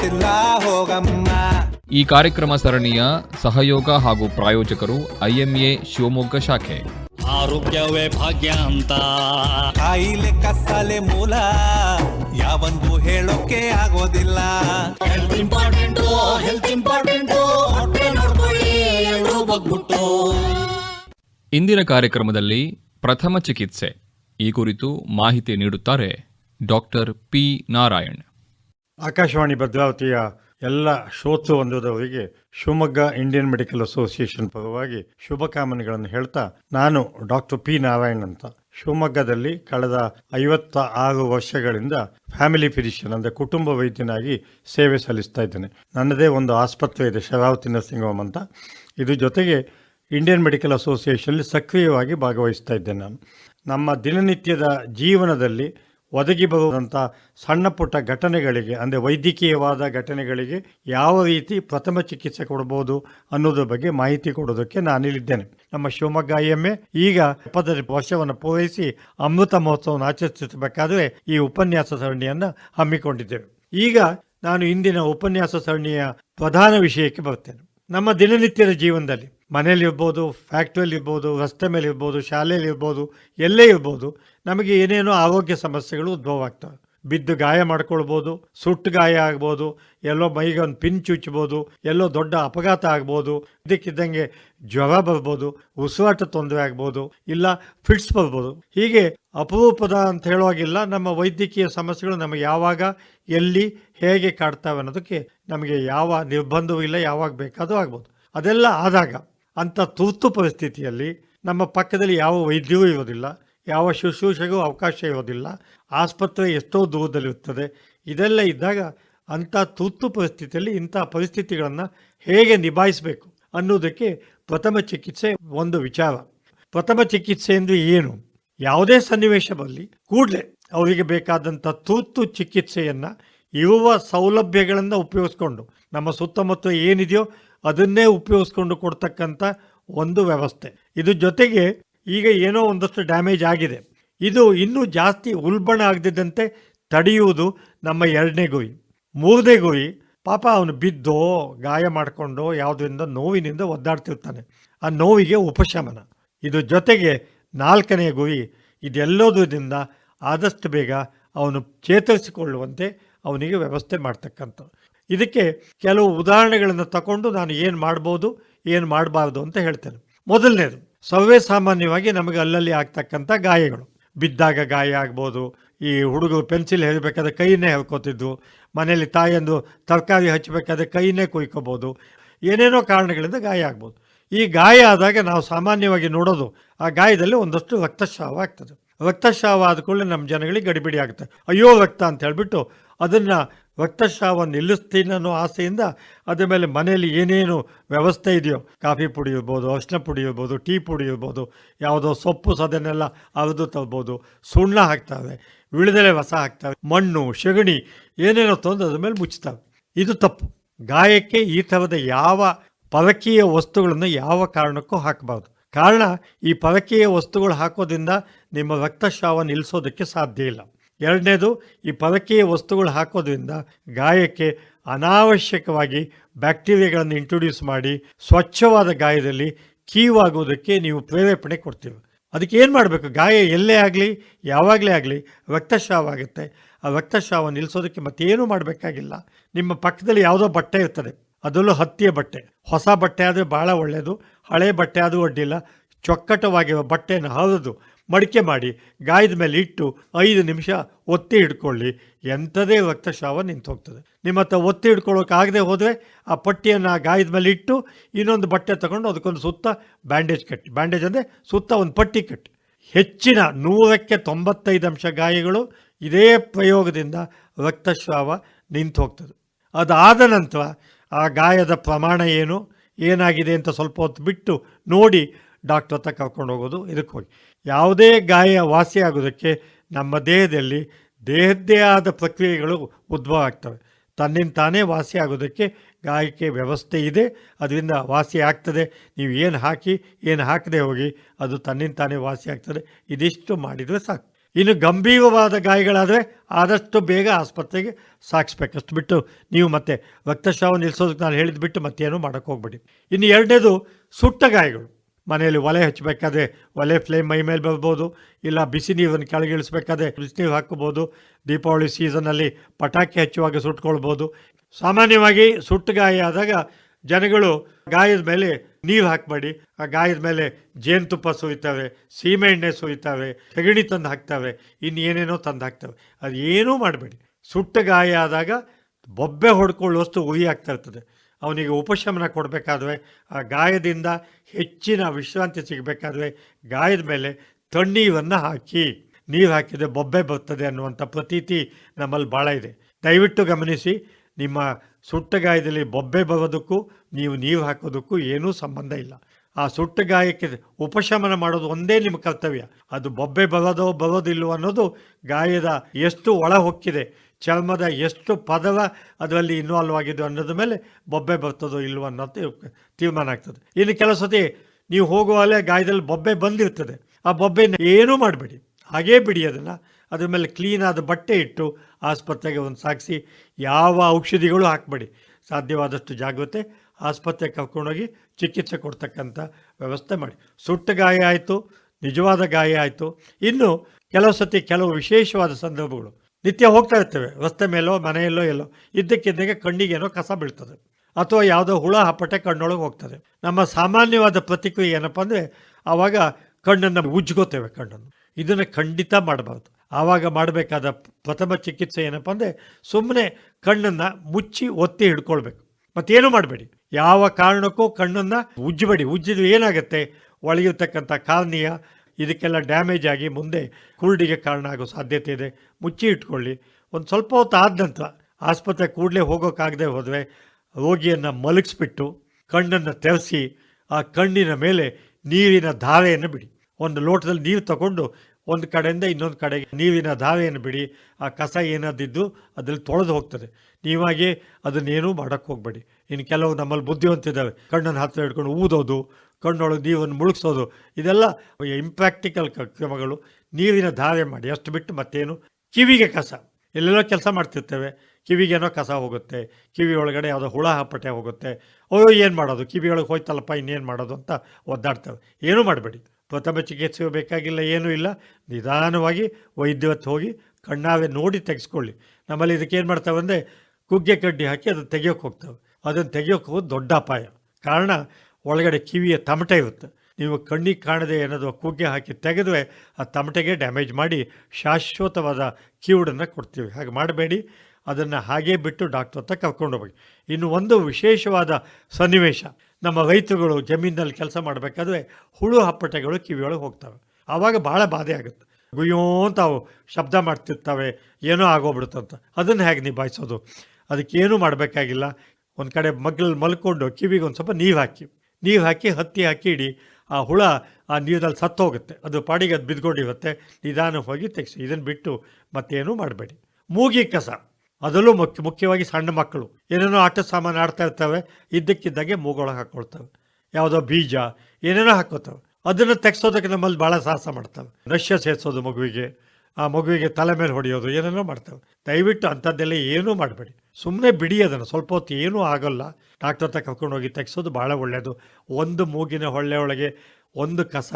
ಗೊತ್ತಿಲ್ಲ ಹೋಗಮ್ಮ ಈ ಕಾರ್ಯಕ್ರಮ ಸರಣಿಯ ಸಹಯೋಗ ಹಾಗೂ ಪ್ರಾಯೋಜಕರು ಐಎಂಎ ಶಿವಮೊಗ್ಗ ಶಾಖೆ. ಆರೋಗ್ಯವೇ ಭಾಗ್ಯ ಅಂತ. ಕಾಯಿಲೆ ಕಸಾಲೆ ಮೂಲ ಯಾವಂದು ಹೇಳೋಕೆ ಆಗೋದಿಲ್ಲ. ಹೆಲ್ತ್ ಇಂಪಾರ್ಟೆಂಟ್ ಹೆಲ್ತ್ ಇಂಪಾರ್ಟೆಂಟ್ ಹೊಟ್ಟೆ ನೋಡ್ಕೊಳ್ಳಿ ಎಲ್ರೂ ಬಗ್ಬಿಟ್ಟು. ಇಂದಿನ ಕಾರ್ಯಕ್ರಮದಲ್ಲಿ ಪ್ರಥಮ ಚಿಕಿತ್ಸೆ. ಈ ಕುರಿತು ಮಾಹಿತಿ ನೀಡುತ್ತಾರೆ ಡಾಕ್ಟರ್ ಪಿ ನಾರಾಯಣ್. ಆಕಾಶವಾಣಿ ಭದ್ರಾವತಿಯ ಎಲ್ಲ ಶ್ರೋತೃ ಹೊಂದಿದವರಿಗೆ ಶಿವಮೊಗ್ಗ ಇಂಡಿಯನ್ ಮೆಡಿಕಲ್ ಅಸೋಸಿಯೇಷನ್ ಪರವಾಗಿ ಶುಭಕಾಮನೆಗಳನ್ನು ಹೇಳ್ತಾ ನಾನು ಡಾಕ್ಟರ್ ಪಿ ನಾರಾಯಣ್ ಅಂತ. ಶಿವಮೊಗ್ಗದಲ್ಲಿ ಕಳೆದ ಐವತ್ತ ಆರು ವರ್ಷಗಳಿಂದ ಫ್ಯಾಮಿಲಿ ಫಿಸಿಷಿಯನ್ ಅಂದರೆ ಕುಟುಂಬ ವೈದ್ಯನಾಗಿ ಸೇವೆ ಸಲ್ಲಿಸ್ತಾ ಇದ್ದೇನೆ. ನನ್ನದೇ ಒಂದು ಆಸ್ಪತ್ರೆ ಇದೆ, ಶರಾವತಿ ನರ್ಸಿಂಗ್ ಹೋಮ್ ಅಂತ. ಇದು ಜೊತೆಗೆ ಇಂಡಿಯನ್ ಮೆಡಿಕಲ್ ಅಸೋಸಿಯೇಷನ್ ಸಕ್ರಿಯವಾಗಿ ಭಾಗವಹಿಸ್ತಾ ಇದ್ದೇನೆ ನಾನು. ನಮ್ಮ ದಿನನಿತ್ಯದ ಜೀವನದಲ್ಲಿ ಒದಗಿ ಬರುವಂಥ ಸಣ್ಣ ಪುಟ್ಟ ಘಟನೆಗಳಿಗೆ, ಅಂದರೆ ವೈದ್ಯಕೀಯವಾದ ಘಟನೆಗಳಿಗೆ ಯಾವ ರೀತಿ ಪ್ರಥಮ ಚಿಕಿತ್ಸೆ ಕೊಡ್ಬೋದು ಅನ್ನೋದ್ರ ಬಗ್ಗೆ ಮಾಹಿತಿ ಕೊಡೋದಕ್ಕೆ ನಾನಿಲ್ಲಿದ್ದೇನೆ. ನಮ್ಮ ಶಿವಮೊಗ್ಗ ಐ ಎಂ ಎ ಈಗ ಎಪ್ಪತ್ತೈದು ವರ್ಷವನ್ನು ಪೂರೈಸಿ ಅಮೃತ ಮಹೋತ್ಸವವನ್ನು ಆಚರಿಸಬೇಕಾದರೆ ಈ ಉಪನ್ಯಾಸ ಸರಣಿಯನ್ನು ಹಮ್ಮಿಕೊಂಡಿದ್ದೇವೆ. ಈಗ ನಾನು ಇಂದಿನ ಉಪನ್ಯಾಸ ಸರಣಿಯ ಪ್ರಧಾನ ವಿಷಯಕ್ಕೆ ಬರ್ತೇನೆ. ನಮ್ಮ ದಿನನಿತ್ಯದ ಜೀವನದಲ್ಲಿ ಮನೇಲಿ ಇರ್ಬೋದು ಫ್ಯಾಕ್ಟ್ರಿಯಲ್ಲಿ ಇರ್ಬೋದು, ರಸ್ತೆ ಮೇಲೆ ಇರ್ಬೋದು, ಶಾಲೆಯಲ್ಲಿ ಇರ್ಬೋದು, ಎಲ್ಲೇ ಇರ್ಬೋದು, ನಮಗೆ ಏನೇನೋ ಆರೋಗ್ಯ ಸಮಸ್ಯೆಗಳು ಉದ್ಭವ ಆಗ್ತವೆ ಬಿದ್ದು ಗಾಯ ಮಾಡ್ಕೊಳ್ಬೋದು, ಸುಟ್ಟು ಗಾಯ ಆಗ್ಬೋದು, ಎಲ್ಲೋ ಮೈಗೆ ಒಂದು ಪಿನ್ ಚುಚ್ಚಬೋದು ಎಲ್ಲೋ ದೊಡ್ಡ ಅಪಘಾತ ಆಗ್ಬೋದು, ಇದಕ್ಕಿದ್ದಂಗೆ ಜ್ವರ ಬರ್ಬೋದು, ಉಸಿರಾಟ ತೊಂದರೆ ಆಗ್ಬೋದು, ಇಲ್ಲ ಫಿಟ್ಸ್ ಬರ್ಬೋದು. ಹೀಗೆ ಅಪರೂಪದ ಅಂತ ಹೇಳುವಾಗಿಲ್ಲ ನಮ್ಮ ವೈದ್ಯಕೀಯ ಸಮಸ್ಯೆಗಳು ನಮಗೆ ಯಾವಾಗ, ಎಲ್ಲಿ, ಹೇಗೆ ಕಾಡ್ತಾವೆ ಅನ್ನೋದಕ್ಕೆ ನಮಗೆ ಯಾವ ನಿರ್ಬಂಧವೂ ಇಲ್ಲ, ಯಾವಾಗ ಬೇಕಾದರೂ ಆಗ್ಬೋದು. ಅದೆಲ್ಲ ಆದಾಗ ಅಂಥ ತುರ್ತು ಪರಿಸ್ಥಿತಿಯಲ್ಲಿ ನಮ್ಮ ಪಕ್ಕದಲ್ಲಿ ಯಾವ ವೈದ್ಯವೂ ಇರೋದಿಲ್ಲ. ಯಾವ ಶುಶ್ರೂಷೆಗೂ ಅವಕಾಶ ಇರೋದಿಲ್ಲ. ಆಸ್ಪತ್ರೆ ಎಷ್ಟೋ ದೂರದಲ್ಲಿರುತ್ತದೆ. ಇದೆಲ್ಲ ಇದ್ದಾಗ ಅಂಥ ತುರ್ತು ಪರಿಸ್ಥಿತಿಯಲ್ಲಿ ಇಂಥ ಪರಿಸ್ಥಿತಿಗಳನ್ನು ಹೇಗೆ ನಿಭಾಯಿಸಬೇಕು ಅನ್ನೋದಕ್ಕೆ ಪ್ರಥಮ ಚಿಕಿತ್ಸೆ ಒಂದು ವಿಚಾರ. ಪ್ರಥಮ ಚಿಕಿತ್ಸೆ ಎಂದು ಏನು? ಯಾವುದೇ ಸನ್ನಿವೇಶ ಬರಲಿ, ಕೂಡಲೇ ಅವರಿಗೆ ಬೇಕಾದಂಥ ತುರ್ತು ಚಿಕಿತ್ಸೆಯನ್ನು, ಇರುವ ಸೌಲಭ್ಯಗಳನ್ನು ಉಪಯೋಗಿಸ್ಕೊಂಡು, ನಮ್ಮ ಸುತ್ತಮುತ್ತ ಏನಿದೆಯೋ ಅದನ್ನೇ ಉಪಯೋಗಿಸ್ಕೊಂಡು ಕೊಡ್ತಕ್ಕಂಥ ಒಂದು ವ್ಯವಸ್ಥೆ. ಇದು ಜೊತೆಗೆ ಈಗ ಏನೋ ಒಂದಷ್ಟು ಡ್ಯಾಮೇಜ್ ಆಗಿದೆ. ಇದು ಇನ್ನೂ ಜಾಸ್ತಿ ಉಲ್ಬಣ ಆಗದಿದ್ದಂತೆ ತಡೆಯುವುದು ನಮ್ಮ ಎರಡನೇ ಗುರಿ. ಮೂರನೇ ಗುರಿ, ಪಾಪ ಅವನು ಬಿದ್ದೋ, ಗಾಯ ಮಾಡಿಕೊಂಡೋ, ಯಾವುದರಿಂದ ನೋವಿನಿಂದ ಒದ್ದಾಡ್ತಿರ್ತಾನೆ. ಆ ನೋವಿಗೆ ಉಪಶಮನ. ಇದು ಜೊತೆಗೆ ನಾಲ್ಕನೇ ಗುರಿ, ಇದೆಲ್ಲೋದ್ರಿಂದ ಆದಷ್ಟು ಬೇಗ ಅವನು ಚೇತರಿಸಿಕೊಳ್ಳುವಂತೆ ಅವನಿಗೆ ವ್ಯವಸ್ಥೆ ಮಾಡ್ತಕ್ಕಂಥ ಇದಕ್ಕೆ ಕೆಲವು ಉದಾಹರಣೆಗಳನ್ನು ತಗೊಂಡು ನಾನು ಏನು ಮಾಡ್ಬೋದು, ಏನು ಮಾಡಬಾರ್ದು ಅಂತ ಹೇಳ್ತೇನೆ. ಮೊದಲನೇದು ಸರ್ವೇ ಸಾಮಾನ್ಯವಾಗಿ ನಮಗೆ ಅಲ್ಲಲ್ಲಿ ಆಗ್ತಕ್ಕಂಥ ಗಾಯಗಳು. ಬಿದ್ದಾಗ ಗಾಯ ಆಗ್ಬೋದು, ಈ ಹುಡುಗರು ಪೆನ್ಸಿಲ್ ಹೇಳಬೇಕಾದ್ರೆ ಕೈಯನ್ನೇ ಹೇಳ್ಕೊತಿದ್ದು, ಮನೆಯಲ್ಲಿ ತಾಯಿಯಂದು ತರಕಾರಿ ಹಚ್ಚಬೇಕಾದ್ರೆ ಕೈಯನ್ನೇ ಕುಯ್ಕೋಬೋದು, ಏನೇನೋ ಕಾರಣಗಳಿಂದ ಗಾಯ ಆಗ್ಬೋದು. ಈ ಗಾಯ ಆದಾಗ ನಾವು ಸಾಮಾನ್ಯವಾಗಿ ನೋಡೋದು, ಆ ಗಾಯದಲ್ಲಿ ಒಂದಷ್ಟು ರಕ್ತಸ್ರಾವ ಆಗ್ತದೆ. ರಕ್ತಸ್ರಾವ ಆದ ಕೂಡಲೇ ನಮ್ಮ ಜನಗಳಿಗೆ ಗಡಿಬಿಡಿ ಆಗುತ್ತೆ ಅಯ್ಯೋ ರಕ್ತ ಅಂತ ಹೇಳ್ಬಿಟ್ಟು ಅದನ್ನು ರಕ್ತಸ್ರಾವ ನಿಲ್ಲಿಸ್ತೀನಿ ಅನ್ನೋ ಆಸೆಯಿಂದ ಅದರ ಮೇಲೆ ಮನೆಯಲ್ಲಿ ಏನೇನು ವ್ಯವಸ್ಥೆ ಇದೆಯೋ, ಕಾಫಿ ಪುಡಿ ಇರ್ಬೋದು, ಅರಿಶಿನ ಪುಡಿ ಇರ್ಬೋದು, ಟೀ ಪುಡಿ ಇರ್ಬೋದು, ಯಾವುದೋ ಸೊಪ್ಪು ಸದನ್ನೆಲ್ಲ ಅರೆದು ತರ್ಬೋದು, ಸುಣ್ಣ ಹಾಕ್ತಾರೆ, ವಿಳಿದೆಲೆ ರಸ ಹಾಕ್ತಾರೆ, ಮಣ್ಣು, ಸೆಗಣಿ ಏನೇನೋ ತಂದು ಅದ್ರ ಮೇಲೆ ಮುಚ್ಚುತ್ತವೆ ಇದು ತಪ್ಪು. ಗಾಯಕ್ಕೆ ಈ ಥರದ ಯಾವ ಪರಕೀಯ ವಸ್ತುಗಳನ್ನು ಯಾವ ಕಾರಣಕ್ಕೂ ಹಾಕಬಾರ್ದು. ಕಾರಣ, ಈ ಪರಕೀಯ ವಸ್ತುಗಳು ಹಾಕೋದ್ರಿಂದ ನಿಮ್ಮ ರಕ್ತಸ್ರಾವ ನಿಲ್ಲಿಸೋದಕ್ಕೆ ಸಾಧ್ಯ ಇಲ್ಲ. ಎರಡನೇದು, ಈ ಪದಕೀಯ ವಸ್ತುಗಳು ಹಾಕೋದ್ರಿಂದ ಗಾಯಕ್ಕೆ ಅನಾವಶ್ಯಕವಾಗಿ ಬ್ಯಾಕ್ಟೀರಿಯಾಗಳನ್ನು ಇಂಟ್ರೊಡ್ಯೂಸ್ ಮಾಡಿ ಸ್ವಚ್ಛವಾದ ಗಾಯದಲ್ಲಿ ಕೀವಾಗೋದಕ್ಕೆ ನೀವು ಪ್ರೇರೇಪಣೆ ಕೊಡ್ತೀವಿ ಅದಕ್ಕೆ ಏನು ಮಾಡಬೇಕು? ಗಾಯ ಎಲ್ಲೇ ಆಗಲಿ, ಯಾವಾಗಲೇ ಆಗಲಿ ರಕ್ತಸ್ರಾವ ಆಗುತ್ತೆ. ಆ ರಕ್ತಸ್ರಾವ ನಿಲ್ಲಿಸೋದಕ್ಕೆ ಮತ್ತೇನು ಮಾಡಬೇಕಾಗಿಲ್ಲ. ನಿಮ್ಮ ಪಕ್ಕದಲ್ಲಿ ಯಾವುದೋ ಬಟ್ಟೆ ಇರ್ತದೆ. ಅದರಲ್ಲೂ ಹತ್ತಿಯ ಬಟ್ಟೆ. ಹೊಸ ಬಟ್ಟೆ ಆದರೆ ಭಾಳ ಒಳ್ಳೆಯದು ಹಳೆ ಬಟ್ಟೆ ಆದರೂ ಅಡ್ಡಿಲ್ಲ ಚೊಕ್ಕಟವಾಗಿರುವ ಬಟ್ಟೆಯನ್ನು ಹರಿದು ಮಡಿಕೆ ಮಾಡಿ ಗಾಯದ ಮೇಲೆ ಇಟ್ಟು ಐದು ನಿಮಿಷ ಒತ್ತಿ ಹಿಡ್ಕೊಳ್ಳಿ. ಎಂಥದೇ ರಕ್ತಸ್ರಾವ ನಿಂತು ಹೋಗ್ತದೆ ನಿಮ್ಮ ಹತ್ರ ಒತ್ತಿ ಹಿಡ್ಕೊಳ್ಳೋಕ್ಕಾಗದೆ ಹೋದರೆ ಆ ಪಟ್ಟಿಯನ್ನು ಆ ಗಾಯದ ಮೇಲೆ ಇಟ್ಟು ಇನ್ನೊಂದು ಬಟ್ಟೆ ತಗೊಂಡು ಅದಕ್ಕೊಂದು ಸುತ್ತ ಬ್ಯಾಂಡೇಜ್ ಕಟ್ಟಿ. ಬ್ಯಾಂಡೇಜ್ ಅಂದರೆ ಸುತ್ತ ಒಂದು ಪಟ್ಟಿ ಕಟ್ಟಿ. ಹೆಚ್ಚಿನ ನೂರಕ್ಕೆ ತೊಂಬತ್ತೈದು ಅಂಶ ಗಾಯಗಳು ಇದೇ ಪ್ರಯೋಗದಿಂದ ರಕ್ತಸ್ರಾವ ನಿಂತು ಹೋಗ್ತದೆ ಅದಾದ ನಂತರ ಆ ಗಾಯದ ಪ್ರಮಾಣ ಏನು, ಏನಾಗಿದೆ ಅಂತ ಸ್ವಲ್ಪ ಹೊತ್ತು ಬಿಟ್ಟು ನೋಡಿ ಡಾಕ್ಟರ್ ಹತ್ರ ಕರ್ಕೊಂಡು ಹೋಗೋದು, ಇದಕ್ಕೆ ಹೋಗಿ. ಯಾವುದೇ ಗಾಯ ವಾಸಿಯಾಗುವುದಕ್ಕೆ ನಮ್ಮ ದೇಹದಲ್ಲಿ ದೇಹದ್ದೇ ಆದ ಪ್ರಕ್ರಿಯೆಗಳು ಉದ್ಭವ ಆಗ್ತವೆ ತನ್ನಿಂದ ತಾನೇ ವಾಸಿ ಆಗೋದಕ್ಕೆ ಗಾಯಕ್ಕೆ ವ್ಯವಸ್ಥೆ ಇದೆ. ಅದರಿಂದ ವಾಸಿ ಆಗ್ತದೆ. ನೀವು ಏನು ಹಾಕಿ, ಏನು ಹಾಕದೆ ಹೋಗಿ, ಅದು ತನ್ನಿಂದ ತಾನೇ ವಾಸಿ ಆಗ್ತದೆ ಇದಿಷ್ಟು ಮಾಡಿದರೆ ಸಾಕು. ಇನ್ನು ಗಂಭೀರವಾದ ಗಾಯಗಳಾದರೆ ಆದಷ್ಟು ಬೇಗ ಆಸ್ಪತ್ರೆಗೆ ಸಾಗಿಸ್ಬೇಕು ಅಷ್ಟು ಬಿಟ್ಟು ನೀವು ಮತ್ತೆ ರಕ್ತಶ್ರಾವ ನಿಲ್ಲಿಸೋದಕ್ಕೆ ನಾನು ಹೇಳಿದ್ಬಿಟ್ಟು ಮತ್ತೇನು ಮಾಡೋಕ್ಕೆ ಹೋಗ್ಬೇಡಿ. ಇನ್ನು ಎರಡನೇದು ಸುಟ್ಟ ಗಾಯಗಳು. ಮನೆಯಲ್ಲಿ ಒಲೆ ಹಚ್ಚಬೇಕಾದ್ರೆ ಒಲೆ ಫ್ಲೇಮ್ ಮೈ ಮೇಲೆ ಬರ್ಬೋದು, ಇಲ್ಲ ಬಿಸಿ ನೀರನ್ನು ಕೆಳಗೆ ಇಳಿಸ್ಬೇಕಾದ್ರೆ ಬಿಸಿ ನೀರು ಹಾಕ್ಬೋದು ದೀಪಾವಳಿ ಸೀಸನಲ್ಲಿ ಪಟಾಕಿ ಹಚ್ಚುವಾಗ ಸುಟ್ಕೊಳ್ಬೋದು. ಸಾಮಾನ್ಯವಾಗಿ ಸುಟ್ಟು ಗಾಯ ಆದಾಗ ಜನಗಳು ಗಾಯದ ಮೇಲೆ ನೀರು ಹಾಕಬೇಡಿ. ಆ ಗಾಯದ ಮೇಲೆ ಜೇನುತುಪ್ಪ ಸುರಿತವೆ ಸೀಮೆಎಣ್ಣೆ ಸುರಿತವೆ ಸಗಣಿ ತಂದು ಹಾಕ್ತವೆ ಇನ್ನೇನೇನೋ ತಂದು ಹಾಕ್ತವೆ. ಅದು ಏನೂ ಮಾಡಬೇಡಿ. ಸುಟ್ಟ ಗಾಯ ಆದಾಗ ಬೊಬ್ಬೆ ಹೊಡ್ಕೊಳ್ಳುವಷ್ಟು ಉರಿ ಆಗ್ತಾ ಇರ್ತದೆ. ಅವನಿಗೆ ಉಪಶಮನ ಕೊಡಬೇಕಾದ್ರೆ, ಆ ಗಾಯದಿಂದ ಹೆಚ್ಚಿನ ವಿಶ್ರಾಂತಿ ಸಿಗಬೇಕಾದ್ರೆ ಗಾಯದ ಮೇಲೆ ತಣ್ಣೀರನ್ನು ಹಾಕಿ. ನೀರು ಹಾಕಿದರೆ ಬೊಬ್ಬೆ ಬರ್ತದೆ ಅನ್ನುವಂಥ ಪ್ರತೀತಿ ನಮ್ಮಲ್ಲಿ ಭಾಳ ಇದೆ. ದಯವಿಟ್ಟು ಗಮನಿಸಿ, ನಿಮ್ಮ ಸುಟ್ಟ ಗಾಯದಲ್ಲಿ ಬೊಬ್ಬೆ ಬರೋದಕ್ಕೂ, ನೀವು ನೀರು ಹಾಕೋದಕ್ಕೂ ಏನೂ ಸಂಬಂಧ ಇಲ್ಲ. ಆ ಸುಟ್ಟ ಗಾಯಕ್ಕೆ ಉಪಶಮನ ಮಾಡೋದು ಒಂದೇ ನಿಮ್ಮ ಕರ್ತವ್ಯ. ಅದು ಬೊಬ್ಬೆ ಬರೋದೋ ಬರೋದಿಲ್ಲವೋ ಅನ್ನೋದು ಗಾಯದ ಎಷ್ಟು ಒಳ ಹೊಕ್ಕಿದೆ ಚರ್ಮದ ಎಷ್ಟು ಪದವ ಅದರಲ್ಲಿ ಇನ್ವಾಲ್ವ್ ಆಗಿದೆ ಅನ್ನೋದ್ರ ಮೇಲೆ ಬೊಬ್ಬೆ ಬರ್ತದೋ ಇಲ್ವೋ ಅನ್ನೋದು ತೀರ್ಮಾನ ಆಗ್ತದೆ. ಇನ್ನು ಕೆಲವು ಸತಿ ನೀವು ಹೋಗುವಾಗಲೇ ಗಾಯದಲ್ಲಿ ಬೊಬ್ಬೆ ಬಂದಿರ್ತದೆ. ಆ ಬೊಬ್ಬೆ ಏನೂ ಮಾಡಬೇಡಿ. ಹಾಗೇ ಬಿಡಿ ಅದನ್ನು. ಅದ್ರ ಮೇಲೆ ಕ್ಲೀನಾದ ಬಟ್ಟೆ ಇಟ್ಟು ಆಸ್ಪತ್ರೆಗೆ ಒಂದು ಸಾಗಿಸಿ ಯಾವ ಔಷಧಿಗಳು ಹಾಕಬೇಡಿ. ಸಾಧ್ಯವಾದಷ್ಟು ಜಾಗ್ರತೆ ಆಸ್ಪತ್ರೆಗೆ ಕರ್ಕೊಂಡೋಗಿ ಚಿಕಿತ್ಸೆ ಕೊಡ್ತಕ್ಕಂಥ ವ್ಯವಸ್ಥೆ ಮಾಡಿ. ಸುಟ್ಟ ಗಾಯ ಆಯಿತು, ನಿಜವಾದ ಗಾಯ ಆಯಿತು. ಇನ್ನು ಕೆಲವು ಸತಿ ಕೆಲವು ವಿಶೇಷವಾದ ಸಂದರ್ಭಗಳು. ನಿತ್ಯ ಹೋಗ್ತಾ ಇರ್ತೇವೆ. ರಸ್ತೆ ಮೇಲೋ, ಮನೆಯಲ್ಲೋ ಎಲ್ಲೋ. ಇದ್ದಕ್ಕಿದ್ದಂಗೆ ಕಣ್ಣಿಗೇನೋ ಕಸ ಬೀಳ್ತದೆ. ಅಥವಾ ಯಾವುದೋ ಹುಳ, ಹಪ್ಪಟೆ ಕಣ್ಣೊಳಗೆ ಹೋಗ್ತದೆ. ನಮ್ಮ ಸಾಮಾನ್ಯವಾದ ಪ್ರತಿಕ್ರಿಯೆ ಏನಪ್ಪ ಅಂದರೆ, ಆವಾಗ ಕಣ್ಣನ್ನು ಉಜ್ಜ್ಕೋತೇವೆ ಕಣ್ಣನ್ನು. ಇದನ್ನು ಖಂಡಿತ ಮಾಡಬಾರ್ದು. ಆವಾಗ ಮಾಡಬೇಕಾದ ಪ್ರಥಮ ಚಿಕಿತ್ಸೆ ಏನಪ್ಪ ಅಂದರೆ ಸುಮ್ಮನೆ ಕಣ್ಣನ್ನು ಮುಚ್ಚಿ ಒತ್ತಿ ಹಿಡ್ಕೊಳ್ಬೇಕು. ಮತ್ತೇನು ಮಾಡಬೇಡಿ. ಯಾವ ಕಾರಣಕ್ಕೂ ಕಣ್ಣನ್ನು ಉಜ್ಜಬೇಡಿ. ಉಜ್ಜಿದ್ರೆ ಏನಾಗುತ್ತೆ? ಒಳಗಿರ್ತಕ್ಕಂಥ ಕಾರ್ನಿಯ ಇದಕ್ಕೆಲ್ಲ ಡ್ಯಾಮೇಜ್ ಆಗಿ ಮುಂದೆ ಕುರುಡಿಗೆ ಕಾರಣ ಆಗೋ ಸಾಧ್ಯತೆ ಇದೆ. ಮುಚ್ಚಿ ಇಟ್ಕೊಳ್ಳಿ. ಒಂದು ಸ್ವಲ್ಪ ಹೊತ್ತು ಆದ ನಂತರ ಆಸ್ಪತ್ರೆ ಕೂಡಲೇ ಹೋಗೋಕ್ಕಾಗದೆ ಹೋದರೆ ರೋಗಿಯನ್ನು ಮಲಗಿಸ್ಬಿಟ್ಟು ಕಣ್ಣನ್ನು ತೆರೆಸಿ ಆ ಕಣ್ಣಿನ ಮೇಲೆ ನೀರಿನ ಧಾರೆಯನ್ನು ಬಿಡಿ. ಒಂದು ಲೋಟದಲ್ಲಿ ನೀರು ತಗೊಂಡು ಒಂದು ಕಡೆಯಿಂದ ಇನ್ನೊಂದು ಕಡೆಗೆ ನೀರಿನ ಧಾರೆಯನ್ನು ಬಿಡಿ. ಆ ಕಸ ಏನಾದಿದ್ದು ಅದರಲ್ಲಿ ತೊಳೆದು ಹೋಗ್ತದೆ. ನೀವಾಗೆ ಅದನ್ನೇನೂ ಮಾಡೋಕ್ಕೆ ಹೋಗಬೇಡಿ. ಇನ್ನು ಕೆಲವು ನಮ್ಮಲ್ಲಿ ಬುದ್ಧಿವಂತಿದ್ದಾವೆ. ಕಣ್ಣನ್ನು ಹತ್ತಿರ ಹಿಡ್ಕೊಂಡು ಊದೋದು ಕಣ್ಣೊಳಗೆ ನೀರನ್ನು ಮುಳುಗಿಸೋದು. ಇದೆಲ್ಲ ಇಂಪ್ರಾಕ್ಟಿಕಲ್ ಕ್ರಮಗಳು. ನೀರಿನ ಧಾರೆ ಮಾಡಿ ಅಷ್ಟು ಬಿಟ್ಟು ಮತ್ತೇನು? ಕಿವಿಗೆ ಕಸ. ಎಲ್ಲೆಲ್ಲೋ ಕೆಲಸ ಮಾಡ್ತಿರ್ತೇವೆ. ಕಿವಿಗೇನೋ ಕಸ ಹೋಗುತ್ತೆ. ಕಿವಿ ಒಳಗಡೆ ಯಾವುದೋ ಹುಳ ಹಪ್ಪಟೆ ಹೋಗುತ್ತೆ. ಅಯ್ಯೋ, ಏನು ಮಾಡೋದು? ಕಿವಿಯೊಳಗೆ ಹೋಯ್ತಲ್ಲಪ್ಪ, ಇನ್ನೇನು ಮಾಡೋದು ಅಂತ ಒದ್ದಾಡ್ತವೆ. ಏನೂ ಮಾಡಬೇಡಿ. ಪ್ರಥಮ ಚಿಕಿತ್ಸೆ ಬೇಕಾಗಿಲ್ಲ, ಏನೂ ಇಲ್ಲ. ನಿಧಾನವಾಗಿ ವೈದ್ಯವತ್ತು ಹೋಗಿ ಕಣ್ಣಾವೆ ನೋಡಿ ತೆಗೆಸ್ಕೊಳ್ಳಿ. ನಮ್ಮಲ್ಲಿ ಇದಕ್ಕೆ ಏನು ಮಾಡ್ತಾವೆ ಅಂದರೆ ಕುಗ್ಗೆ ಕಡ್ಡಿ ಹಾಕಿ ಅದನ್ನು ತೆಗಿಯೋಕೆ ಹೋಗ್ತವೆ. ಅದನ್ನು ತೆಗಿಯೋಕೆ ಹೋಗೋದು ದೊಡ್ಡ ಅಪಾಯ. ಕಾರಣ ಒಳಗಡೆ ಕಿವಿಯ ತಮಟೆ ಇರುತ್ತೆ. ನೀವು ಕಣ್ಣಿಗೆ ಕಾಣದೆ ಏನಾದರೂ ಕುಗ್ಗೆ ಹಾಕಿ ತೆಗೆದ್ರೆ ಆ ತಮಟೆಗೆ ಡ್ಯಾಮೇಜ್ ಮಾಡಿ ಶಾಶ್ವತವಾದ ಕಿವುಡನ್ನು ಕೊಡ್ತೀವಿ. ಹಾಗೆ ಮಾಡಬೇಡಿ. ಅದನ್ನು ಹಾಗೇ ಬಿಟ್ಟು ಡಾಕ್ಟರ್ ಹತ್ರ ಕರ್ಕೊಂಡು ಹೋಗಿ ಇನ್ನು ಒಂದು ವಿಶೇಷವಾದ ಸನ್ನಿವೇಶ. ನಮ್ಮ ರೈತರುಗಳು ಜಮೀನಲ್ಲಿ ಕೆಲಸ ಮಾಡಬೇಕಾದ್ರೆ ಹುಳು ಹಪ್ಪಟೆಗಳು ಕಿವಿಯೊಳಗೆ ಹೋಗ್ತವೆ. ಆವಾಗ ಭಾಳ ಬಾಧೆ ಆಗುತ್ತೆ. ಗುಯ್ಯೋ ಅಂತ ಅವು ಶಬ್ದ ಮಾಡ್ತಿರ್ತವೆ. ಏನೋ ಆಗೋಗ್ಬಿಡುತ್ತಂತ ಅದನ್ನು ಹೇಗೆ ನಿಭಾಯಿಸೋದು? ಅದಕ್ಕೇನು ಮಾಡಬೇಕಾಗಿಲ್ಲ. ಒಂದು ಕಡೆ ಮಗ್ಲಲ್ಲಿ ಮಲ್ಕೊಂಡು ಕಿವಿಗೆ ಒಂದು ಸ್ವಲ್ಪ ನೀರು ಹಾಕಿ. ನೀರು ಹಾಕಿ, ಹತ್ತಿ ಹಾಕಿ ಇಡಿ. ಆ ಹುಳ ಆ ನೀರಲ್ಲಿ ಸತ್ತು ಹೋಗುತ್ತೆ. ಅದು ಪಾಡಿಗೆ ಅದು ಬಿದ್ಕೊಂಡಿರುತ್ತೆ ನಿಧಾನ ಹೋಗಿ ತೆಗೆಸಿ. ಇದನ್ನು ಬಿಟ್ಟು ಮತ್ತೇನೂ ಮಾಡಬೇಡಿ. ಮೂಗಿ ಕಸ. ಅದರಲ್ಲೂ ಮುಖ್ಯ, ಮುಖ್ಯವಾಗಿ ಸಣ್ಣ ಮಕ್ಕಳು. ಏನೇನೋ ಆಟ ಸಾಮಾನು ಆಡ್ತಾ ಇರ್ತವೆ, ಇದ್ದಕ್ಕಿದ್ದಾಗೆ ಮೂಗೊಳಗೆ ಹಾಕ್ಕೊಳ್ತವೆ ಯಾವುದೋ ಬೀಜ, ಏನೇನೋ ಹಾಕೋತವೆ. ಅದನ್ನು ತೆಗೆಸೋದಕ್ಕೆ ನಮ್ಮಲ್ಲಿ ಭಾಳ ಸಾಹಸ ಮಾಡ್ತವೆ. ರಷ್ಯ ಸೇರಿಸೋದು ಮಗುವಿಗೆ. ಆ ಮಗುವಿಗೆ ತಲೆ ಮೇಲೆ ಹೊಡೆಯೋದು, ಏನೇನೋ ಮಾಡ್ತವೆ. ದಯವಿಟ್ಟು ಅಂಥದ್ದೆಲ್ಲ ಏನೂ ಮಾಡಬೇಡಿ. ಸುಮ್ಮನೆ ಬಿಡಿ ಅದನ್ನು. ಸ್ವಲ್ಪ ಹೊತ್ತು ಏನೂ ಆಗೋಲ್ಲ. ಡಾಕ್ಟರ್ ಹತ್ರ ಕರ್ಕೊಂಡು ಹೋಗಿ ತೆಗೆಸೋದು ಭಾಳ ಒಳ್ಳೆಯದು ಒಂದು ಮೂಗಿನ ಹೊಳ್ಳೆ ಒಳಗೆ ಒಂದು ಕಸ,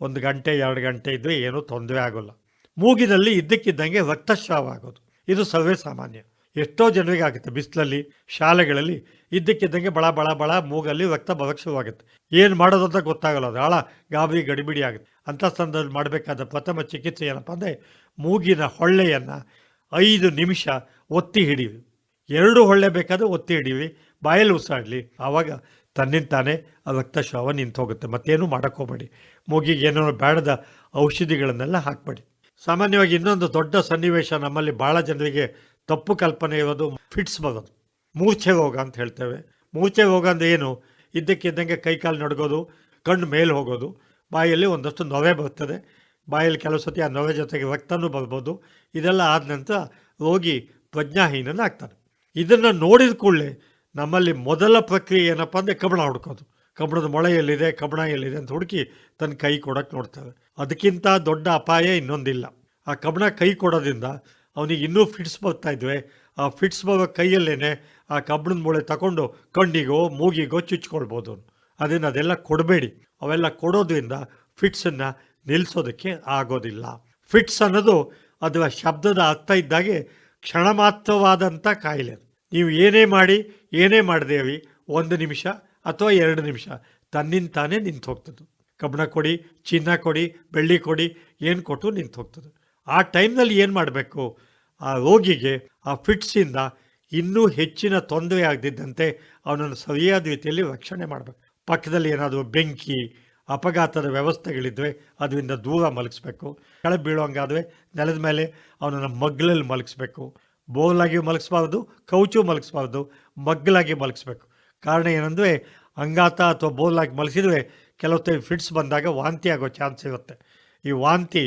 ಒಂದು ಗಂಟೆ, ಎರಡು ಗಂಟೆ ಇದ್ದರೆ ಏನೂ ತೊಂದರೆ ಆಗೋಲ್ಲ. ಮೂಗಿನಲ್ಲಿ ಇದ್ದಕ್ಕಿದ್ದಂಗೆ ರಕ್ತಸ್ರಾವ ಆಗೋದು. ಇದು ಸರ್ವೇ ಸಾಮಾನ್ಯ. ಎಷ್ಟೋ ಜನರಿಗೆ ಆಗುತ್ತೆ. ಬಿಸಿಲಲ್ಲಿ, ಶಾಲೆಗಳಲ್ಲಿ ಇದ್ದಕ್ಕಿದ್ದಂಗೆ ಬಳ ಬಳ ಬಳ ಮೂಗಲ್ಲಿ ರಕ್ತ ಬರಕ್ಕೆ ಶುರುವಾಗುತ್ತೆ. ಏನು ಮಾಡೋದಂತ ಗೊತ್ತಾಗಲ್ಲ. ಅದು ಆಳ ಗಾಬರಿ ಗಡಿಬಿಡಿ ಆಗುತ್ತೆ. ಅಂಥ ಸಂದರ್ಭದಲ್ಲಿ ಮಾಡಬೇಕಾದ ಪ್ರಥಮ ಚಿಕಿತ್ಸೆ ಏನಪ್ಪ ಅಂದರೆ ಮೂಗಿನ ಹೊಳ್ಳೆಯನ್ನು ಐದು ನಿಮಿಷ ಒತ್ತಿ ಹಿಡೀವಿ ಎರಡು ಹೊಳ್ಳೆ ಬೇಕಾದರೆ ಒತ್ತಿ ಹಿಡೀವಿ ಬಾಯಲ್ಲಿ ಉಸಾಡಲಿ ಆವಾಗ ತನ್ನಿಂತಾನೇ ಆ ರಕ್ತಸ್ರಾವ ನಿಂತು ಹೋಗುತ್ತೆ ಮತ್ತೇನು ಮಾಡೋಕ್ಕೋಗ್ಬೇಡಿ ಮೂಗಿಗೆ ಏನೋ ಬೇಡದ ಔಷಧಿಗಳನ್ನೆಲ್ಲ ಹಾಕಬೇಡಿ. ಸಾಮಾನ್ಯವಾಗಿ ಇನ್ನೊಂದು ದೊಡ್ಡ ಸನ್ನಿವೇಶ ನಮ್ಮಲ್ಲಿ ಭಾಳ ಜನರಿಗೆ ತಪ್ಪು ಕಲ್ಪನೆ ಇರೋದು ಫಿಟ್ಸ್ ಬರೋದು. ಮೂರ್ಛೆ ರೋಗ ಅಂತ ಹೇಳ್ತೇವೆ. ಮೂರ್ಛೆ ಹೋಗೋದು ಏನು? ಇದ್ದಕ್ಕಿದ್ದಂಗೆ ಕೈಕಾಲು ನಡ್ಗೋದು, ಕಣ್ಣು ಮೇಲೆ ಹೋಗೋದು. ಬಾಯಲ್ಲಿ ಒಂದಷ್ಟು ನೊವೆ ಬರ್ತದೆ. ಬಾಯಲ್ಲಿ ಕೆಲವು ಸತಿ ಆ ನೊವೆ ಜೊತೆಗೆ ರಕ್ತನೂ ಬರ್ಬೋದು. ಇದೆಲ್ಲ ಆದ ನಂತರ ರೋಗಿ ಪ್ರಜ್ಞಾಹೀನನಾಗ್ತಾನೆ. ಇದನ್ನು ನೋಡಿದ ಕೂಡಲೇ ನಮ್ಮಲ್ಲಿ ಮೊದಲ ಪ್ರಕ್ರಿಯೆ ಏನಪ್ಪ ಅಂದರೆ ಕಬ್ಬಣ ಹುಡ್ಕೋದು. ಕಬ್ಬಣದ ಮೊಳೆ ಎಲ್ಲಿದೆ ಕಬ್ಬಣ ಎಲ್ಲಿದೆ ಅಂತ ಹುಡುಕಿ ತನ್ನ ಕೈ ಕೊಡೋಕ್ಕೆ ನೋಡ್ತಾರೆ. ಅದಕ್ಕಿಂತ ದೊಡ್ಡ ಅಪಾಯ ಇನ್ನೊಂದಿಲ್ಲ. ಆ ಕಬ್ಬಣ ಕೈ ಕೊಡೋದ್ರಿಂದ ಅವನಿಗೆ ಇನ್ನೂ ಫಿಟ್ಸ್ ಬರ್ತಾ ಇದ್ವಿ. ಆ ಫಿಟ್ಸ್ ಬರೋ ಕೈಯಲ್ಲೇನೆ ಆ ಕಬ್ಬಣದ ಮೊಳೆ ತಗೊಂಡು ಕಣ್ಣಿಗೋ, ಮೂಗಿಗೋ ಚುಚ್ಕೊಳ್ಬೋದು. ಅದನ್ನು ಅದೆಲ್ಲ ಕೊಡಬೇಡಿ. ಅವೆಲ್ಲ ಕೊಡೋದ್ರಿಂದ ಫಿಟ್ಸನ್ನು ನಿಲ್ಲಿಸೋದಕ್ಕೆ ಆಗೋದಿಲ್ಲ. ಫಿಟ್ಸ್ ಅನ್ನೋದು ಅದರ ಶಬ್ದದ ಅರ್ಥ ಇದ್ದಾಗೆ ಕ್ಷಣ ಮಾತ್ರವಾದಂಥ ಕಾಯಿಲೆ. ನೀವು ಏನೇ ಮಾಡಿ, ಏನೇ ಮಾಡಿದೇವಿ, ಒಂದು ನಿಮಿಷ ಅಥವಾ ಎರಡು ನಿಮಿಷ, ತನ್ನಿಂದ ತಾನೇ ನಿಂತು ಹೋಗ್ತದೆ ಕಬ್ಬಣ ಕೊಡಿ, ಚಿನ್ನ ಕೊಡಿ, ಬೆಳ್ಳಿ ಕೊಡಿ, ಏನು ಕೊಟ್ಟು ನಿಂತು ಹೋಗ್ತದೆ ಆ ಟೈಮ್ನಲ್ಲಿ ಏನು ಮಾಡಬೇಕು? ಆ ರೋಗಿಗೆ ಆ ಫಿಟ್ಸಿಂದ ಇನ್ನೂ ಹೆಚ್ಚಿನ ತೊಂದರೆ ಆಗದಿದ್ದಂತೆ ಅವನನ್ನು ಸರಿಯಾದ ರೀತಿಯಲ್ಲಿ ರಕ್ಷಣೆ ಮಾಡಬೇಕು. ಪಕ್ಕದಲ್ಲಿ ಏನಾದರೂ ಬೆಂಕಿ, ಅಪಘಾತದ ವ್ಯವಸ್ಥೆಗಳಿದ್ದರೆ ಅದರಿಂದ ದೂರ ಮಲಗಿಸ್ಬೇಕು. ಕೆಳಗೆ ಬೀಳೋಂಗಾದರೆ ನೆಲದ ಮೇಲೆ ಅವನನ್ನು ಮಗ್ಲಲ್ಲಿ ಮಲಗಿಸ್ಬೇಕು. ಬೋಲಾಗಿ ಮಲಗಿಸ್ಬಾರ್ದು, ಕೌಚು ಮಲಗಿಸ್ಬಾರ್ದು ಮಗ್ಗಲಾಗಿ ಮಲಗಿಸ್ಬೇಕು. ಕಾರಣ ಏನಂದರೆ, ಅಂಗಾತ ಅಥವಾ ಬೋಲಾಗಿ ಮಲಗಿಸಿದ್ರೆ ಕೆಲವು ಟೈಮ್ ಫಿಟ್ಸ್ ಬಂದಾಗ ವಾಂತಿ ಆಗೋ ಚಾನ್ಸ್ ಇರುತ್ತೆ. ಈ ವಾಂತಿ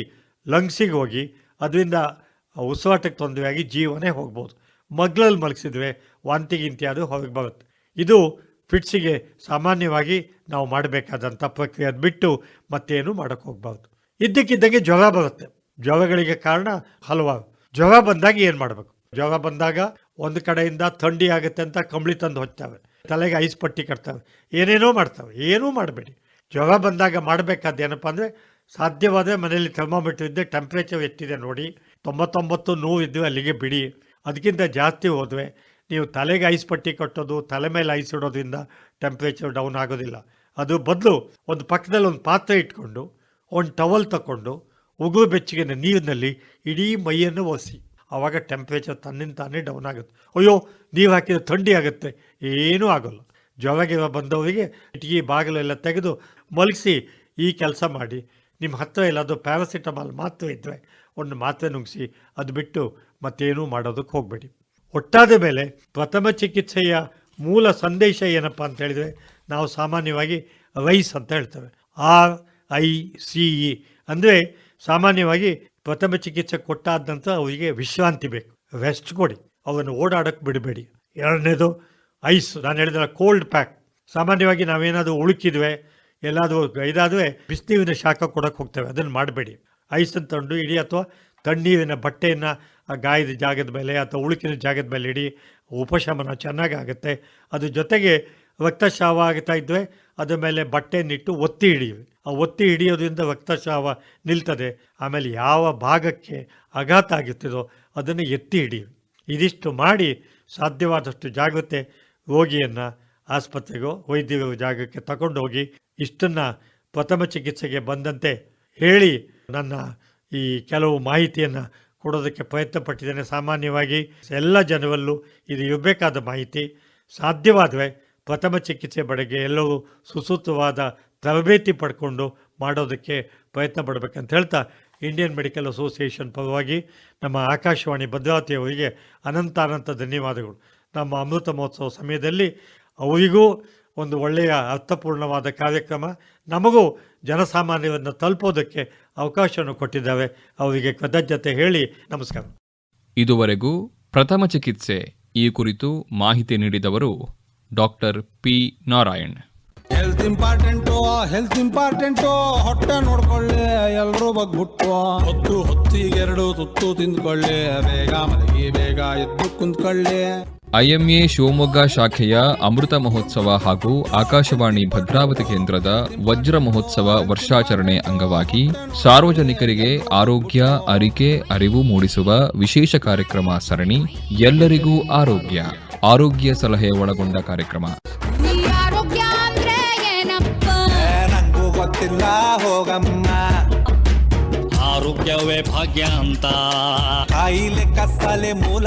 ಲಂಗ್ಸಿಗೆ ಹೋಗಿ, ಅದರಿಂದ ಉಸಿರಾಟಕ್ಕೆ ತೊಂದರೆಯಾಗಿ ಜೀವನೇ ಹೋಗ್ಬೋದು. ಮಗ್ಲಲ್ಲಿ ಮಲಗಿಸಿದ್ರೆ ವಾಂತಿ ಅದು ಹೊರಗೆ ಬರುತ್ತೆ. ಇದು ಫಿಟ್ಸಿಗೆ ಸಾಮಾನ್ಯವಾಗಿ ನಾವು ಮಾಡಬೇಕಾದಂಥ ಪ್ರಕ್ರಿಯೆ ಬಿಟ್ಟು ಮತ್ತೇನು ಮಾಡೋಕ್ಕೆ ಹೋಗ್ಬಾರ್ದು. ಇದ್ದಕ್ಕಿದ್ದಂಗೆ ಜ್ವರ ಬರುತ್ತೆ. ಜ್ವರಗಳಿಗೆ ಕಾರಣ ಹಲವಾರು. ಜ್ವರ ಬಂದಾಗ ಏನು ಮಾಡಬೇಕು? ಜ್ವರ ಬಂದಾಗ ಒಂದು ಕಡೆಯಿಂದ ಥಂಡಿ ಆಗುತ್ತೆ ಅಂತ ಕಂಬಳಿ ತಂದು ಹೊಚ್ತವೆ ತಲೆಗೆ ಐಸ್ ಪಟ್ಟಿ ಕಟ್ತವೆ. ಏನೇನೋ ಮಾಡ್ತವೆ. ಏನೂ ಮಾಡಬೇಡಿ. ಜ್ವರ ಬಂದಾಗ ಮಾಡಬೇಕಾದ ಏನಪ್ಪ ಅಂದರೆ ಸಾಧ್ಯವಾದರೆ ಮನೆಯಲ್ಲಿ ಥರ್ಮೋಮೀಟರ್ ಇದ್ದರೆ ಟೆಂಪ್ರೇಚರ್ ಎಷ್ಟಿದೆ ನೋಡಿ ತೊಂಬತ್ತೊಂಬತ್ತು ನೋವು ಇದ್ದು ಅಲ್ಲಿಗೆ ಬಿಡಿ. ಅದಕ್ಕಿಂತ ಜಾಸ್ತಿ ಹೋದರೆ ನೀವು ತಲೆಗೆ ಐಸ್ ಪಟ್ಟಿ ಕಟ್ಟೋದು, ತಲೆ ಮೇಲೆ ಐಸ್ ಇಡೋದ್ರಿಂದ ಟೆಂಪ್ರೇಚರ್ ಡೌನ್ ಆಗೋದಿಲ್ಲ. ಅದು ಬದಲು ಒಂದು ಪಕ್ಕದಲ್ಲಿ ಒಂದು ಪಾತ್ರೆ ಇಟ್ಕೊಂಡು, ಒಂದು ಟವಲ್ ತಗೊಂಡು ಉಗುರು ಬೆಚ್ಚಗಿನ ನೀರಿನಲ್ಲಿ ಇಡೀ ಮೈಯನ್ನು ಒಸಿ. ಆವಾಗ ಟೆಂಪ್ರೇಚರ್ ತನ್ನಿಂದ ತಾನೇ ಡೌನ್ ಆಗುತ್ತೆ. ಅಯ್ಯೋ, ನೀರು ಹಾಕಿದ್ರೆ ಥಂಡಿ ಆಗುತ್ತೆ. ಏನೂ ಆಗೋಲ್ಲ. ಜ್ವರಗಿರ ಬಂದವರಿಗೆ ಇಟ್ಗಿ ಬಾಗಿಲೆಲ್ಲ ತೆಗೆದು ಮಲಗಿಸಿ ಈ ಕೆಲಸ ಮಾಡಿ. ನಿಮ್ಮ ಹತ್ತಿರ ಎಲ್ಲಾದರೂ ಪ್ಯಾರಾಸಿಟಮಾಲ್ ಮಾತ್ರ ಇದ್ದರೆ ಒಂದು ಮಾತ್ರೆ ನುಂಗಿಸಿ ಅದು ಬಿಟ್ಟು ಮತ್ತೇನೂ ಮಾಡೋದಕ್ಕೆ ಹೋಗಬೇಡಿ. ಒಟ್ಟಾದ ಮೇಲೆ ಪ್ರಥಮ ಚಿಕಿತ್ಸೆಯ ಮೂಲ ಸಂದೇಶ ಏನಪ್ಪ ಅಂತ ಹೇಳಿದರೆ ನಾವು ಸಾಮಾನ್ಯವಾಗಿ ರೈಸ್ ಅಂತ ಹೇಳ್ತೇವೆ. ಆರ್ ಐ ಸಿ ಇ ಅಂದರೆ ಸಾಮಾನ್ಯವಾಗಿ ಪ್ರಥಮ ಚಿಕಿತ್ಸೆ ಕೊಟ್ಟಾದ ನಂತರ ಅವರಿಗೆ ವಿಶ್ರಾಂತಿ ಬೇಕು, ರೆಸ್ಟ್ ಕೊಡಿ ಅವನ್ನು ಓಡಾಡೋಕ್ಕೆ ಬಿಡಬೇಡಿ. ಎರಡನೇದು ಐಸ್, ನಾನು ಹೇಳಿದ್ರೆ ಕೋಲ್ಡ್ ಪ್ಯಾಕ್. ಸಾಮಾನ್ಯವಾಗಿ ನಾವೇನಾದರೂ ಉಳುಕಿದ್ವೆ, ಎಲ್ಲಾದರೂ ಇದಾದರೆ ಬಿಸಿನೀರಿನ ಶಾಖ ಕೊಡೋಕ್ಕೆ ಹೋಗ್ತೇವೆ, ಅದನ್ನು ಮಾಡಬೇಡಿ. ಐಸನ್ನು ತಂದು ಇಡೀ ಅಥವಾ ತಣ್ಣೀರಿನ ಬಟ್ಟೆಯನ್ನು ಆ ಗಾಯದ ಜಾಗದ ಮೇಲೆ ಅಥವಾ ಉಳುಕಿನ ಜಾಗದ ಮೇಲೆ ಇಡಿ ಉಪಶಮನ ಚೆನ್ನಾಗಾಗುತ್ತೆ. ಅದ್ರ ಜೊತೆಗೆ ರಕ್ತಸ್ರಾವ ಆಗ್ತಾ ಇದ್ದರೆ ಅದ್ರ ಮೇಲೆ ಬಟ್ಟೆಯನ್ನಿಟ್ಟು ಒತ್ತಿ ಹಿಡಿಯಿರಿ ಆ ಒತ್ತಿ ಹಿಡಿಯೋದ್ರಿಂದ ರಕ್ತಸ್ರಾವ ನಿಲ್ತದೆ. ಆಮೇಲೆ ಯಾವ ಭಾಗಕ್ಕೆ ಆಘಾತ ಆಗುತ್ತದೋ ಅದನ್ನು ಎತ್ತಿ ಹಿಡಿಯಿರಿ ಇದಿಷ್ಟು ಮಾಡಿ ಸಾಧ್ಯವಾದಷ್ಟು ಜಾಗ್ರತೆ ರೋಗಿಯನ್ನು ಆಸ್ಪತ್ರೆಗೋ ವೈದ್ಯರ ಜಾಗಕ್ಕೆ ತಗೊಂಡೋಗಿ ಇಷ್ಟನ್ನು ಪ್ರಥಮ ಚಿಕಿತ್ಸೆಗೆ ಬಂದಂತೆ ಹೇಳಿ ನನ್ನ ಈ ಕೆಲವು ಮಾಹಿತಿಯನ್ನು ಕೊಡೋದಕ್ಕೆ ಪ್ರಯತ್ನ ಪಟ್ಟಿದ್ದೇನೆ ಸಾಮಾನ್ಯವಾಗಿ ಎಲ್ಲ ಜನರಲ್ಲೂ ಇದು ಇರಬೇಕಾದ ಮಾಹಿತಿ. ಸಾಧ್ಯವಾದರೆ ಪ್ರಥಮ ಚಿಕಿತ್ಸೆ ಬಗೆಗೆ ಎಲ್ಲವೂ ಸುಸೂತ್ರವಾದ ತರಬೇತಿ ಪಡ್ಕೊಂಡು ಮಾಡೋದಕ್ಕೆ ಪ್ರಯತ್ನ ಪಡಬೇಕಂತ ಹೇಳ್ತಾ ಇಂಡಿಯನ್ ಮೆಡಿಕಲ್ ಅಸೋಸಿಯೇಷನ್ ಪರವಾಗಿ ನಮ್ಮ ಆಕಾಶವಾಣಿ ಭದ್ರಾವತಿಯವರಿಗೆ ಅನಂತ ಅನಂತ ಧನ್ಯವಾದಗಳು. ನಮ್ಮ ಅಮೃತ ಮಹೋತ್ಸವ ಸಮಯದಲ್ಲಿ ಅವರಿಗೂ ಒಂದು ಒಳ್ಳೆಯ ಅರ್ಥಪೂರ್ಣವಾದ ಕಾರ್ಯಕ್ರಮ. ನಮಗೂ ಜನಸಾಮಾನ್ಯರನ್ನು ತಲುಪೋದಕ್ಕೆ ಅವಕಾಶವನ್ನು ಕೊಟ್ಟಿದ್ದಾವೆ. ಅವರಿಗೆ ಕೃತಜ್ಞತೆ ಹೇಳಿ ನಮಸ್ಕಾರ. ಇದುವರೆಗೂ ಪ್ರಥಮ ಚಿಕಿತ್ಸೆ ಈ ಕುರಿತು ಮಾಹಿತಿ ನೀಡಿದವರು doctor P Narayan. Health important health important ಹೊಟ್ಟೆ ನೋಡ್ಕೊಳ್ಳಿ ಎಲ್ಲರೂ ಬಗ್ಬಿಟ್ಟು ಹೊತ್ತು ಹೊತ್ತಿಗೆ ಎರಡು ತುತ್ತು ತಿಂದ್ಕೊಳ್ಳಿ ಬೇಗ ಮಲಗಿ ಬೇಗ ಎದ್ದು ಕುಂತ್ಕೊಳ್ಳಿ. ಐಎಂಎ ಶಿವಮೊಗ್ಗ ಶಾಖೆಯ ಅಮೃತ ಮಹೋತ್ಸವ ಹಾಗೂ ಆಕಾಶವಾಣಿ ಭದ್ರಾವತಿ ಕೇಂದ್ರದ ವಜ್ರ ಮಹೋತ್ಸವ ವರ್ಷಾಚರಣೆ ಅಂಗವಾಗಿ ಸಾರ್ವಜನಿಕರಿಗೆ ಆರೋಗ್ಯ ಅರಿಕೆ ಅರಿವು ಮೂಡಿಸುವ ವಿಶೇಷ ಕಾರ್ಯಕ್ರಮ ಸರಣಿ ಎಲ್ಲರಿಗೂ ಆರೋಗ್ಯ ಆರೋಗ್ಯ ಸಲಹೆ ಒಳಗೊಂಡ ಕಾರ್ಯಕ್ರಮ. ಆರೋಗ್ಯವೇ ಭಾಗ್ಯ ಅಂತ. ಕಾಯಿಲೆ ಕಸಾಲೆ ಮೂಲ.